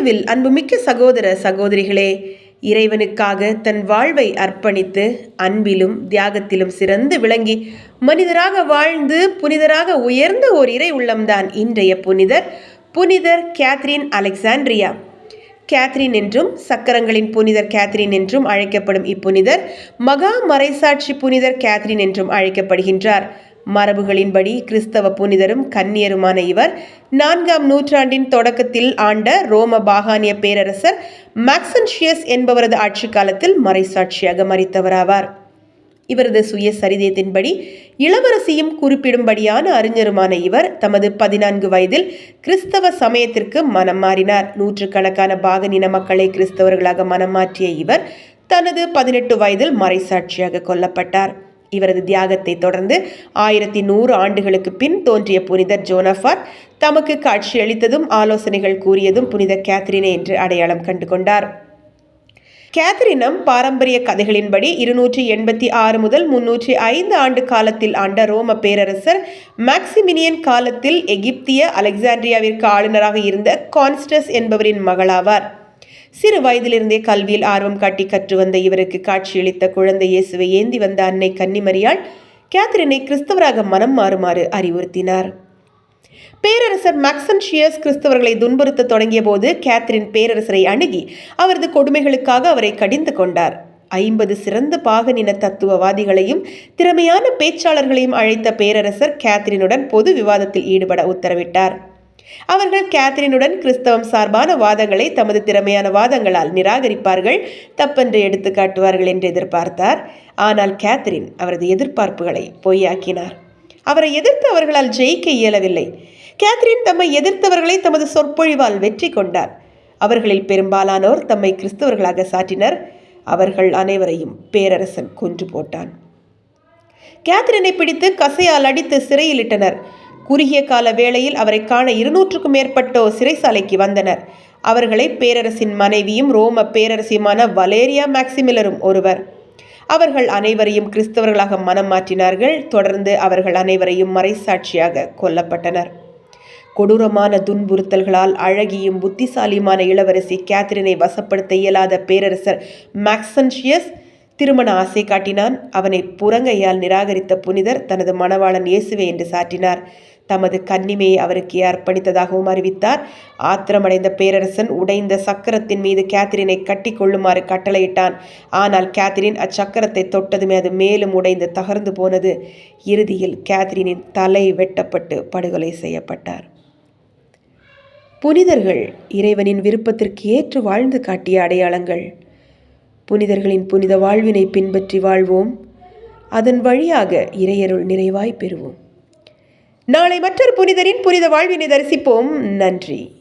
இயேசுவில் அன்புமிக்க சகோதர சகோதரிகளே இறைவனுக்காக தன் வாழ்வை அர்ப்பணித்து அன்பிலும் தியாகத்திலும் சிறந்து விளங்கி மனிதராக வாழ்ந்து புனிதராக உயர்ந்த ஓர் இறை உள்ளம்தான் இன்றைய புனிதர் புனிதர் கேத்ரின் அலெக்சாண்ட்ரியா. கேத்ரின் என்றும் சக்கரங்களின் புனிதர் கேத்ரின் என்றும் அழைக்கப்படும் இப்புனிதர் மகா மறைசாட்சி புனிதர் கேத்ரின் என்றும் அழைக்கப்படுகின்றார். மரபுகளின்படி கிறிஸ்தவ புனிதரும் கன்னியருமான இவர் நான்காம் நூற்றாண்டின் தொடக்கத்தில் ஆண்ட ரோம பாகானிய பேரரசர் மேக்சன்ஷியஸ் என்பவரது ஆட்சி காலத்தில் மறைசாட்சியாக மறித்தவராவார். இவரது சுயசரிதத்தின்படி இளவரசியும் குறிப்பிடும்படியான அறிஞருமான இவர் தமது பதினான்கு வயதில் கிறிஸ்தவ சமயத்திற்கு மனம் மாறினார். நூற்றுக்கணக்கான பாகனின மக்களை கிறிஸ்தவர்களாக மனம் மாற்றிய இவர் தனது பதினெட்டு வயதில் மறைசாட்சியாக கொல்லப்பட்டார். இவரது தியாகத்தை தொடர்ந்து ஆயிரத்தி நூறு ஆண்டுகளுக்கு பின் தோன்றிய புனிதர் ஜோனஃபார் தமக்கு காட்சியளித்ததும் ஆலோசனைகள் கூறியதும் புனித கேத்ரினே என்று அடையாளம் கண்டு கொண்டார் கேத்ரினம் பாரம்பரிய கதைகளின்படி இருநூற்றி எண்பத்தி ஆறு முதல் முன்னூற்றி ஐந்து ஆண்டு காலத்தில் ஆண்ட ரோம பேரரசர் மேக்சிமினியன் காலத்தில் எகிப்திய அலெக்சாண்ட்ரியாவிற்கு ஆளுநராக இருந்த கான்ஸ்டஸ் என்பவரின் மகளாவார். சிறு வயதிலிருந்தே கல்வியில் ஆர்வம் காட்டி கற்று வந்த இவருக்கு காட்சியளித்த குழந்தை இயேசுவை ஏந்தி வந்த அன்னை கன்னிமரியாள் கேத்ரினை கிறிஸ்தவராக மனம் மாறுமாறு அறிவுறுத்தினார். பேரரசர் மேக்சன்ஷியஸ் கிறிஸ்தவர்களை துன்புறுத்த தொடங்கிய போது கேத்ரின் பேரரசரை அணுகி அவரது கொடுமைகளுக்காக அவரை கடிந்து கொண்டார். ஐம்பது சிறந்த பாகனின தத்துவவாதிகளையும் திறமையான பேச்சாளர்களையும் அழைத்த பேரரசர் கேத்ரினுடன் பொது விவாதத்தில் ஈடுபட உத்தரவிட்டார். அவர்கள் கேத்ரினுடன் கிறிஸ்தவம் சார்பான வாதங்களை தமது திறமையான வாதங்களால் நிராகரிப்பார்கள் தப்பென்று எடுத்து காட்டுவார்கள் என்று எதிர்பார்த்தார். ஆனால் கேத்ரின் அவரது எதிர்பார்ப்புகளை பொய்யாக்கினார். அவரை எதிர்த்து அவர்களால் ஜெயிக்க இயலவில்லை. கேத்ரின் தம்மை எதிர்த்தவர்களை தமது சொற்பொழிவால் வெற்றி கொண்டார். அவர்களில் பெரும்பாலானோர் தம்மை கிறிஸ்தவர்களாக சாட்டினர் அவர்கள் அனைவரையும் பேரரசன் கொன்று போட்டான். கேத்ரினை பிடித்து கசையால் அடித்து சிறையிலிட்டனர் குறுகிய கால வேளையில் அவரை காண இருநூற்றுக்கும் மேற்பட்டோர் சிறைசாலைக்கு வந்தனர். அவர்களை பேரரசின் மனைவியும் ரோம பேரரசியுமான வலேரியா மேக்சிமிலரும் ஒருவர். அவர்கள் அனைவரையும் கிறிஸ்தவர்களாக மனம் மாற்றினார்கள். தொடர்ந்து அவர்கள் அனைவரையும் மறைசாட்சியாக கொல்லப்பட்டனர். கொடூரமான துன்புறுத்தல்களால் அழகியும் புத்திசாலியுமான இளவரசி கேத்ரினை வசப்படுத்த இயலாத பேரரசர் மேக்சன்ஷியஸ் திருமண ஆசை காட்டினான். அவனை புறங்கையால் நிராகரித்த புனிதர் தனது மணவாளன் இயேசுவே என்று சாற்றினார். தமது கன்னிமையை அவருக்கு அர்ப்பணித்ததாகவும் அறிவித்தார். ஆத்திரமடைந்த பேரரசன் உடைந்த சக்கரத்தின் மீது கேத்ரினை கட்டி கொள்ளுமாறு கட்டளையிட்டான். ஆனால் கேத்ரின் அச்சக்கரத்தை தொட்டதுமே அது மேலும் உடைந்து தகர்ந்து போனது. இறுதியில் கேத்ரினின் தலை வெட்டப்பட்டு படுகொலை செய்யப்பட்டார். புனிதர்கள் இறைவனின் விருப்பத்திற்கு ஏற்று வாழ்ந்து காட்டிய அடையாளங்கள். புனிதர்களின் புனித வாழ்வினை பின்பற்றி வாழ்வோம். அதன் வழியாக இறையருள் நிறைவாய் பெறுவோம். நாளை மற்றொரு புனிதரின் புனித வாழ்வினை தரிசிப்போம். நன்றி.